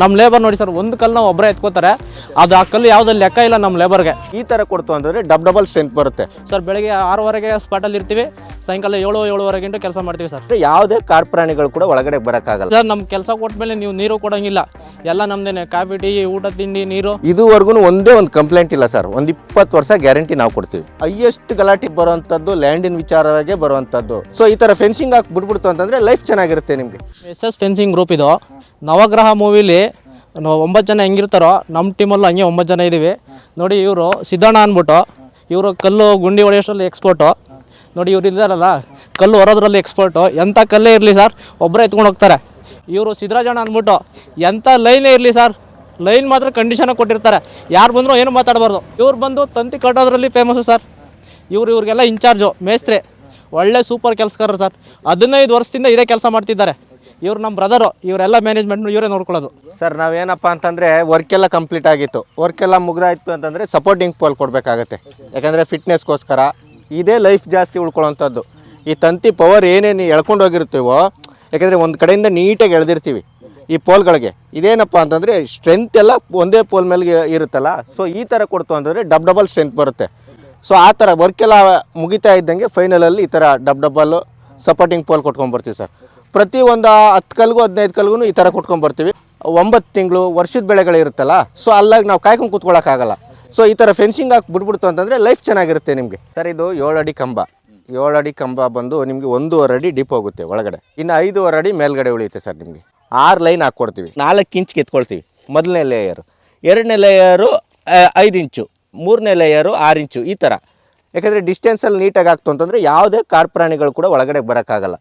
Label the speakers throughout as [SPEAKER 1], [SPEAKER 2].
[SPEAKER 1] ನಮ್ಮ ಲೇಬರ್ ನೋಡಿ ಸರ್ ಒಂದು ಕಲ್ಲು ನಾವು ಒಬ್ಬರೇ ಎತ್ಕೋತಾರೆ. ಅದು ಆ ಕಲ್ಲು ಯಾವುದೇ ಲೆಕ್ಕ ಇಲ್ಲ ನಮ್ಮ ಲೇಬರ್ಗೆ
[SPEAKER 2] ಈ ಥರ ಕೊಡ್ತು ಅಂತಂದರೆ ಡಬ್ ಡಬಲ್ ಸ್ಟ್ರೆಂತ್ ಬರುತ್ತೆ.
[SPEAKER 1] ಸರ್ ಬೆಳಗ್ಗೆ ಆರೂವರೆಗೆ ಸ್ಪಾಟಲ್ಲಿ ಇರ್ತೀವಿ. ಸಾಯಂಕಾಲ ಏಳು ಏಳುವರೆ ಗಂಟೆ ಕೆಲಸ ಮಾಡ್ತೀವಿ ಸರ್.
[SPEAKER 2] ಯಾವುದೇ ಕಾರ್ ಪ್ರಾಣಿಗಳು ಕೂಡ ಒಳಗಡೆ ಬರೋಕ್ಕಾಗಲ್ಲ.
[SPEAKER 1] ಸರ್ ನಮ್ಮ ಕೆಲಸ ಕೊಟ್ಮೇಲೆ ನೀವು ನೀರು ಕೊಡೋಂಗಿಲ್ಲ. ಎಲ್ಲ ನಮ್ದೇನೆ ಕಾಫಿ ಟೀ ಊಟ ತಿಂಡಿ ನೀರು.
[SPEAKER 2] ಇದುವರೆಗೂ ಒಂದೇ ಒಂದು ಕಂಪ್ಲೇಂಟ್ ಇಲ್ಲ ಸರ್. ಒಂದು ಇಪ್ಪತ್ತು ವರ್ಷ ಗ್ಯಾರಂಟಿ ನಾವು ಕೊಡ್ತೀವಿ. ಹೈಯೆಸ್ಟ್ ಗಲಾಟೆ ಬರುವಂಥದ್ದು ಲ್ಯಾಂಡಿನ ವಿಚಾರವಾಗಿ ಬರುವಂಥದ್ದು ಸೊ ಈ ಥರ ಫೆನ್ಸಿಂಗ್ ಹಾಕಿ ಬಿಟ್ಬಿಡ್ತು ಅಂತಂದರೆ ಲೈಫ್ ಚೆನ್ನಾಗಿರುತ್ತೆ ನಿಮಗೆ.
[SPEAKER 1] ಎಸ್ ಎಸ್ ಫೆನ್ಸಿಂಗ್ ಗ್ರೂಪ್ ಇದು. ನವಗ್ರಹ ಮೂವಿಲಿ ಒಂಬತ್ತು ಜನ ಹೆಂಗಿರ್ತಾರೋ ನಮ್ಮ ಟೀಮಲ್ಲೂ ಹಂಗೆ ಒಂಬತ್ತು ಜನ ಇದ್ದೀವಿ ನೋಡಿ ಇವರು ಸಿದ್ದಣ್ಣ ಅಂದ್ಬಿಟ್ಟು ಇವರು ಕಲ್ಲು ಗುಂಡಿ ಹೊಡೆಯೋಷ್ಟರಲ್ಲಿ ಎಕ್ಸ್ಪರ್ಟು ನೋಡಿ ಇವ್ರು ಇದ್ದಾರಲ್ಲ, ಕಲ್ಲು ಹೊರೋದ್ರಲ್ಲಿ ಎಕ್ಸ್ಪರ್ಟು ಎಂಥ ಕಲ್ಲೇ ಇರಲಿ ಸರ್ ಒಬ್ಬರೇ ಎತ್ಕೊಂಡು ಹೋಗ್ತಾರೆ. ಇವರು ಸಿದ್ದರಾಜಣ್ಣ ಅಂದ್ಬಿಟ್ಟು ಎಂಥ ಲೈನೇ ಇರಲಿ ಸರ್ ಲೈನ್ ಮಾತ್ರ ಕಂಡೀಷನಾಗಿ ಕೊಟ್ಟಿರ್ತಾರೆ. ಯಾರು ಬಂದರೂ ಏನು ಮಾತಾಡಬಾರ್ದು. ಇವ್ರು ಬಂದು ತಂತಿ ಕಟ್ಟೋದ್ರಲ್ಲಿ ಫೇಮಸ್ಸು ಸರ್ ಇವ್ರು ಇವ್ರಿಗೆಲ್ಲ ಇನ್ಚಾರ್ಜು ಮೇಸ್ತ್ರಿ, ಒಳ್ಳೆ ಸೂಪರ್ ಕೆಲಸಗಾರರು ಸರ್ ಹದಿನೈದು ವರ್ಷದಿಂದ ಇದೇ ಕೆಲಸ ಮಾಡ್ತಿದ್ದಾರೆ. ಇವ್ರು ನಮ್ಮ ಬ್ರದರು ಇವರೆಲ್ಲ ಮ್ಯಾನೇಜ್ಮೆಂಟ್ ಇವರೇ ನೋಡ್ಕೊಳ್ಳೋದು.
[SPEAKER 2] ಸರ್ ನಾವೇನಪ್ಪ ಅಂತಂದರೆ ವರ್ಕ್ ಎಲ್ಲ ಕಂಪ್ಲೀಟ್ ಆಗಿತ್ತು. ವರ್ಕ್ ಎಲ್ಲ ಮುಗ್ದಾಯ್ತು ಅಂತಂದರೆ ಸಪೋರ್ಟಿಂಗ್ ಪೋಲ್ ಕೊಡಬೇಕಾಗತ್ತೆ. ಯಾಕಂದರೆ ಫಿಟ್ನೆಸ್ಗೋಸ್ಕರ ಇದೇ ಲೈಫ್ ಜಾಸ್ತಿ ಉಳ್ಕೊಳ್ಳೋಂಥದ್ದು. ಈ ತಂತಿ ಪವರ್ ಏನೇನು ಎಳ್ಕೊಂಡು ಹೋಗಿರ್ತೀವೋ ಯಾಕಂದರೆ ಒಂದು ಕಡೆಯಿಂದ ನೀಟಾಗಿ ಎಳೆದಿರ್ತೀವಿ ಈ ಪೋಲ್ಗಳಿಗೆ ಇದೇನಪ್ಪ ಅಂತಂದರೆ ಸ್ಟ್ರೆಂತ್ ಎಲ್ಲ ಒಂದೇ ಪೋಲ್ ಮೇಲೆ ಇರುತ್ತಲ್ಲ ಸೊ ಈ ಥರ ಕೊಡ್ತು ಅಂತಂದರೆ ಡಬ್ ಡಬಲ್ ಸ್ಟ್ರೆಂತ್ ಬರುತ್ತೆ. ಸೊ ಆ ಥರ ವರ್ಕ್ ಎಲ್ಲ ಮುಗಿತಾ ಇದ್ದಂಗೆ ಫೈನಲಲ್ಲಿ ಈ ಥರ ಡಬ್ ಡಬ್ಬಲ್ಲು ಸಪೋರ್ಟಿಂಗ್ ಪೋಲ್ ಕೊಟ್ಕೊಂಡ್ಬರ್ತೀವಿ ಸರ್. ಪ್ರತಿ ಒಂದು ಹತ್ತು ಕಲ್ಗೂ, ಹದಿನೈದು ಕಲ್ಗೂ ಈ ಥರ ಕೊಟ್ಕೊಂಡ್ಬರ್ತೀವಿ ಒಂಬತ್ತು ತಿಂಗಳು ವರ್ಷದ ಬೆಳೆಗಳಿರುತ್ತಲ್ಲ ಸೊ ಅಲ್ಲಾಗಿ ನಾವು ಕಾಯ್ಕೊಂಡು ಕೂತ್ಕೊಳ್ಳೋಕ್ಕಾಗಲ್ಲ ಸೊ ಈ ಥರ ಫೆನ್ಸಿಂಗ್ ಹಾಕಿ ಬಿಟ್ಬಿಡ್ತು ಅಂತಂದರೆ ಲೈಫ್ ಚೆನ್ನಾಗಿರುತ್ತೆ ನಿಮಗೆ. ಸರ್, ಇದು ಏಳು ಅಡಿ ಕಂಬ. ಏಳು ಅಡಿ ಕಂಬ ಬಂದು ನಿಮಗೆ ಒಂದೂವರೆ ಅಡಿ ಡೀಪ್ ಹೋಗುತ್ತೆ ಒಳಗಡೆ. ಇನ್ನು ಐದೂವರೆ ಅಡಿ ಮೇಲ್ಗಡೆ ಉಳಿಯುತ್ತೆ ಸರ್ ನಿಮಗೆ. ಆರು ಲೈನ್ ಹಾಕ್ಕೊಡ್ತೀವಿ. ನಾಲ್ಕು ಇಂಚ್ ಕಿತ್ಕೊಳ್ತೀವಿ ಮೊದಲನೇ ಲೇಯರು ಎರಡನೇ ಲೇಯರು ಐದು ಇಂಚು ಮೂರನೇ ಲೇಯರು ಆರು ಇಂಚು ಈ ಥರ ಯಾಕಂದರೆ ಡಿಸ್ಟೆನ್ಸಲ್ಲಿ ನೀಟಾಗಿ ಆಗ್ತು ಅಂತಂದರೆ ಯಾವುದೇ ಕಾರ್ ಪ್ರಾಣಿಗಳು ಕೂಡ ಒಳಗಡೆ ಬರೋಕ್ಕಾಗಲ್ಲ.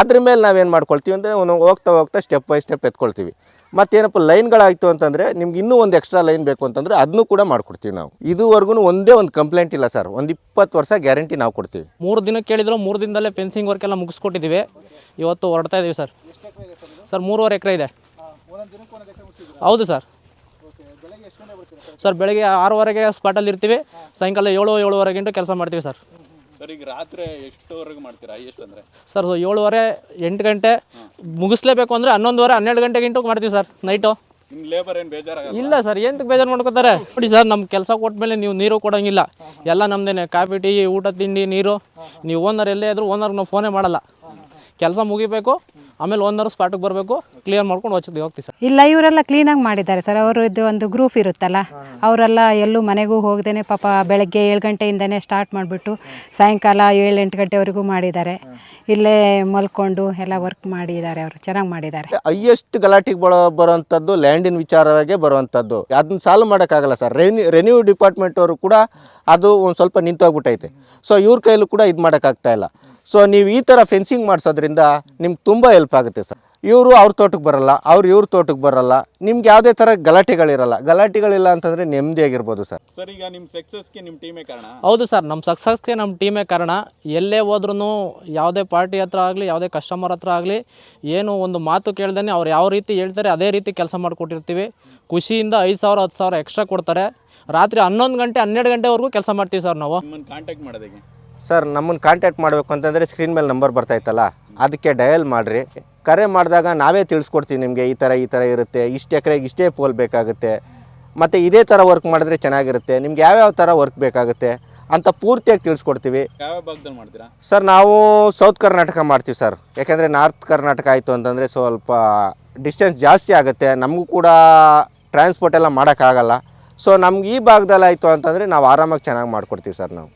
[SPEAKER 2] ಅದ್ರ ಮೇಲೆ ನಾವೇನು ಮಾಡ್ಕೊಳ್ತೀವಿ ಅಂದರೆ ಹೋಗ್ತಾ ಹೋಗ್ತಾ ಸ್ಟೆಪ್ ಬೈ ಸ್ಟೆಪ್ ಎತ್ಕೊಳ್ತೀವಿ. ಮತ್ತೇನಪ್ಪ ಲೈನ್ಗಳಾಯಿತು ಅಂತಂದರೆ ನಿಮ್ಗೆ ಇನ್ನೂ ಒಂದು ಎಕ್ಸ್ಟ್ರಾ ಲೈನ್ ಬೇಕು ಅಂತಂದರೆ ಅದನ್ನು ಕೂಡ ಮಾಡ್ಕೊಡ್ತೀವಿ ನಾವು. ಇದುವರೆಗೂ ಒಂದೇ ಒಂದು ಕಂಪ್ಲೇಂಟ್ ಇಲ್ಲ ಸರ್. ಒಂದು ಇಪ್ಪತ್ತು ವರ್ಷ ಗ್ಯಾರಂಟಿ ನಾವು ಕೊಡ್ತೀವಿ.
[SPEAKER 1] ಮೂರು ದಿನಕ್ಕೆ ಕೇಳಿದ್ರು, ಮೂರು ದಿನದಲ್ಲೇ ಫೆನ್ಸಿಂಗ್ ವರ್ಕ್ ಎಲ್ಲ ಮುಗಿಸ್ಕೊಟ್ಟಿದ್ದೀವಿ ಇವತ್ತು ಹೊರಡ್ತಾ ಇದ್ದೀವಿ ಸರ್. ಸರ್, ಮೂರುವರೆ ಎಕರೆ ಇದೆ. ಹೌದು ಸರ್. ಸರ್, ಬೆಳಗ್ಗೆ ಆರೂವರೆಗೆ ಸ್ಪಾಟಲ್ಲಿ ಇರ್ತೀವಿ. ಸಾಯಂಕಾಲ ಏಳು ಏಳುವರೆಗೆ ಗಂಟೆ ಕೆಲಸ ಮಾಡ್ತೀವಿ ಸರ್.
[SPEAKER 3] ಸರ್ ಈಗ ರಾತ್ರಿ ಎಷ್ಟುವರೆಗೆ ಮಾಡ್ತೀರಾ ಎಷ್ಟು ಅಂದರೆ?
[SPEAKER 1] ಸರ್ ಏಳುವರೆ ಎಂಟು ಗಂಟೆ ಮುಗಿಸ್ಲೇಬೇಕು ಅಂದರೆ ಹನ್ನೊಂದುವರೆ ಹನ್ನೆರಡು ಗಂಟೆ ಇಂಟು ಮಾಡ್ತೀವಿ ಸರ್ ನೈಟು.
[SPEAKER 3] ನಿಮ್ಮ ಲೇಬರ್ ಏನು
[SPEAKER 1] ಇಲ್ಲ ಸರ್ ಎಂತಕ್ಕೆ ಬೇಜಾರು ಮಾಡ್ಕೋತಾರೆ? ನೋಡಿ ಸರ್ ನಮ್ಮ ಕೆಲಸ ಕೊಟ್ಮೇಲೆ ನೀವು ನೀರು ಕೊಡೋಂಗಿಲ್ಲ. ಎಲ್ಲ ನಮ್ದೇನೆ ಕಾಫಿ ಟೀ ಊಟ ತಿಂಡಿ ನೀರು. ನೀವು ಓನರ್ ಎಲ್ಲೇ ಆದರೂ ಓನರ್ಗೆ ನಾವು ಫೋನೇ ಮಾಡಲ್ಲ. ಕೆಲಸ ಮುಗಿಬೇಕು ಆಮೇಲೆ ಓನರ್ ಸ್ಪಾಟಿಗೆ ಬರಬೇಕು ಕ್ಲಿಯರ್ ಮಾಡ್ಕೊಂಡು ಹೋಗ್ತೀವಿ ಹೋಗ್ತೀವಿ ಸರ್.
[SPEAKER 4] ಇಲ್ಲ ಇವರೆಲ್ಲ ಕ್ಲೀನಾಗಿ ಮಾಡಿದ್ದಾರೆ ಸರ್. ಅವರದ್ದು ಒಂದು ಗ್ರೂಪ್ ಇರುತ್ತಲ್ಲ ಅವರೆಲ್ಲ ಎಲ್ಲೂ ಮನೆಗೂ ಹೋಗ್ದೇ ಪಾಪ ಬೆಳಗ್ಗೆ ಏಳು ಗಂಟೆಯಿಂದನೇ ಸ್ಟಾರ್ಟ್ ಮಾಡಿಬಿಟ್ಟು ಸಾಯಂಕಾಲ ಏಳು ಎಂಟು ಗಂಟೆವರೆಗೂ ಮಾಡಿದ್ದಾರೆ. ಇಲ್ಲೇ ಮಲ್ಕೊಂಡು ಎಲ್ಲ ವರ್ಕ್ ಮಾಡಿದ್ದಾರೆ ಅವರು ಚೆನ್ನಾಗಿ ಮಾಡಿದ್ದಾರೆ.
[SPEAKER 2] ಹೈಯೆಸ್ಟ್ ಗಲಾಟೆಗೆ ಬರೋ ಬರೋವಂಥದ್ದು ಲ್ಯಾಂಡಿನ ವಿಚಾರವಾಗಿ ಬರುವಂಥದ್ದು. ಅದನ್ನ ಸಾಲ್ವ್ ಮಾಡೋಕ್ಕಾಗಲ್ಲ ಸರ್. ರೆನ್ಯೂ ರೆನ್ಯೂ ಡಿಪಾರ್ಟ್ಮೆಂಟ್ ಅವರು ಕೂಡ ಅದು ಒಂದು ಸ್ವಲ್ಪ ನಿಂತೋಗ್ಬಿಟ್ಟೈತೆ ಸೊ ಇವ್ರ ಕೈಲೂ ಕೂಡ ಇದು ಮಾಡೋಕ್ಕಾಗ್ತಾ ಇಲ್ಲ. ಸೊ ನೀವು ಈ ಥರ ಫೆನ್ಸಿಂಗ್ ಮಾಡಿಸೋದ್ರಿಂದ ನಿಮ್ಗೆ ತುಂಬ ಹೆಲ್ಪ್ ಆಗುತ್ತೆ ಸರ್. ಇವರು ಅವ್ರ ತೋಟಕ್ಕೆ ಬರಲ್ಲ ಅವ್ರು ಇವ್ರ ತೋಟಕ್ಕೆ ಬರಲ್ಲ ನಿಮ್ಗೆ ಯಾವುದೇ ಥರ ಗಲಾಟೆಗಳಿರಲ್ಲ. ಗಲಾಟೆಗಳಿಲ್ಲ ಅಂತಂದರೆ ನೆಮ್ಮದಿಯಾಗಿರ್ಬೋದು ಸರ್.
[SPEAKER 3] ಸರ್ ಈಗ ನಿಮ್ಮ ಸಕ್ಸಸ್ಗೆ ನಿಮ್ಮ ಟೀಮೇ ಕಾರಣ?
[SPEAKER 1] ಹೌದು ಸರ್ ನಮ್ಮ ಸಕ್ಸಸ್ಗೆ ನಮ್ಮ ಟೀಮೇ ಕಾರಣ. ಎಲ್ಲೇ ಹೋದ್ರೂ ಯಾವುದೇ ಪಾರ್ಟಿ ಹತ್ರ ಆಗಲಿ ಯಾವುದೇ ಕಸ್ಟಮರ್ ಹತ್ರ ಆಗಲಿ ಏನು ಒಂದು ಮಾತು ಕೇಳ್ದೇ ಅವ್ರು ಯಾವ ರೀತಿ ಹೇಳ್ತಾರೆ ಅದೇ ರೀತಿ ಕೆಲಸ ಮಾಡಿಕೊಟ್ಟಿರ್ತೀವಿ. ಖುಷಿಯಿಂದ ಐದು ಸಾವಿರ ಹತ್ತು ಸಾವಿರ ಎಕ್ಸ್ಟ್ರಾ ಕೊಡ್ತಾರೆ. ರಾತ್ರಿ ಹನ್ನೊಂದು ಗಂಟೆ ಹನ್ನೆರಡು ಗಂಟೆವರೆಗೂ ಕೆಲಸ ಮಾಡ್ತೀವಿ ಸರ್ ನಾವು.
[SPEAKER 3] ನಿಮ್ಮನ್ನು ಕಾಂಟ್ಯಾಕ್ಟ್ ಮಾಡೋದಕ್ಕೆ
[SPEAKER 2] ಸರ್ ನಮ್ಮನ್ನು ಕಾಂಟ್ಯಾಕ್ಟ್ ಮಾಡಬೇಕು ಅಂತಂದರೆ ಸ್ಕ್ರೀನ್ ಮೇಲೆ ನಂಬರ್ ಬರ್ತಾಯಿತ್ತಲ್ಲ ಅದಕ್ಕೆ ಡಯಲ್ ಮಾಡಿರಿ. ಕರೆ ಮಾಡಿದಾಗ ನಾವೇ ತಿಳಿಸ್ಕೊಡ್ತೀವಿ ನಿಮಗೆ ಈ ಥರ ಈ ಥರ ಇರುತ್ತೆ ಇಷ್ಟು ಎಕರೆಗೆ ಇಷ್ಟೇ ಪೋಲ್ ಬೇಕಾಗುತ್ತೆ. ಮತ್ತು ಇದೇ ಥರ ವರ್ಕ್ ಮಾಡಿದ್ರೆ ಚೆನ್ನಾಗಿರುತ್ತೆ ನಿಮ್ಗೆ ಯಾವ್ಯಾವ ಥರ ವರ್ಕ್ ಬೇಕಾಗುತ್ತೆ ಅಂತ ಪೂರ್ತಿಯಾಗಿ ತಿಳಿಸ್ಕೊಡ್ತೀವಿ.
[SPEAKER 3] ಯಾವ ಭಾಗದಲ್ಲಿ ಮಾಡ್ತೀರಾ?
[SPEAKER 2] ಸರ್ ನಾವು ಸೌತ್ ಕರ್ನಾಟಕ ಮಾಡ್ತೀವಿ ಸರ್. ಯಾಕೆಂದರೆ ನಾರ್ತ್ ಕರ್ನಾಟಕ ಆಯಿತು ಅಂತಂದರೆ ಸ್ವಲ್ಪ ಡಿಸ್ಟೆನ್ಸ್ ಜಾಸ್ತಿ ಆಗುತ್ತೆ. ನಮಗೂ ಕೂಡ ಟ್ರಾನ್ಸ್ಪೋರ್ಟ್ ಎಲ್ಲ ಮಾಡೋಕ್ಕಾಗಲ್ಲ. ಸೊ ನಮ್ಗೆ ಈ ಭಾಗದಲ್ಲಿ ಆಯಿತು ಅಂತಂದರೆ ನಾವು ಆರಾಮಾಗಿ ಚೆನ್ನಾಗಿ ಮಾಡ್ಕೊಡ್ತೀವಿ ಸರ್ ನಾವು.